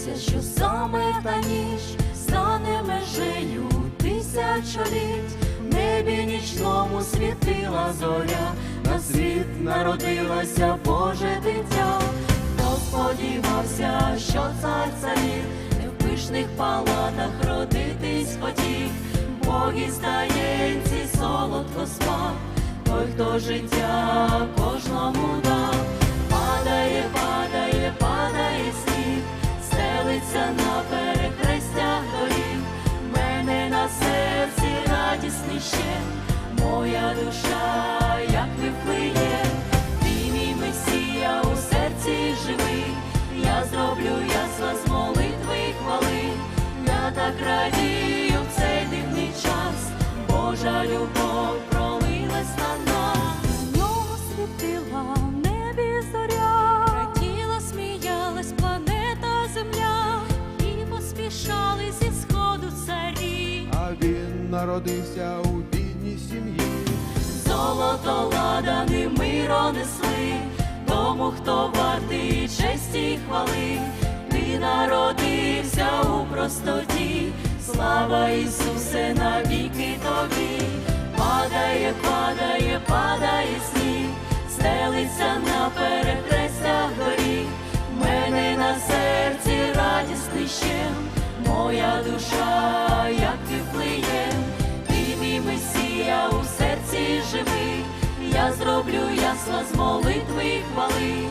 сподівався, що саме та ніч стане межею тисячоліть, в небі нічному світила зоря, на світ народилася Боже дитя, хто сподівався, що цар царів не в пишних палатах родитись хотів, Богі стаєнці солодко спав, той, хто життя кожному дав, стелиться на перехрестях горів, мене на серці радісний ще, моя душа, як виплиє, ти мій месія у серці живий, я зроблю ясла з молитви хвали, я так радію народився у бідній сім'ї. Золото ладани миро несли, тому, хто вартий честі й хвали, ти народився у простоті, слава Ісусе навіки тобі, падає, падає, падає сніг, стелиться на перехрестях доріг, мене на серці радісний щем, моя душа, як ти у серці живий, я зроблю ясла з молитви і хвали,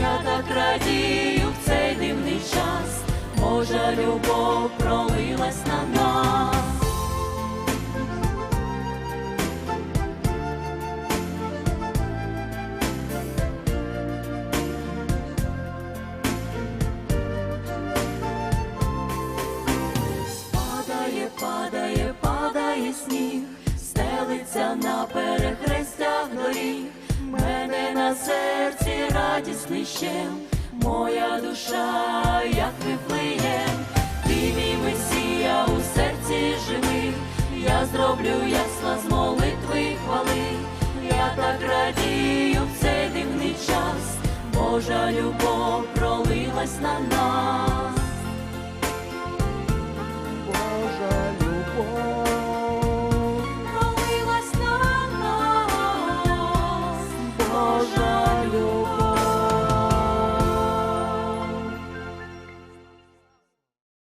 я так радію в цей дивний час, Божа любов на перехрестях доріг, мене на серці радісний щем, моя душа, як виплиє, ти мій месія у серці живий, я зроблю ясла з молитви хвали, я так радію в цей дивний час, Божа любов пролилась на нас.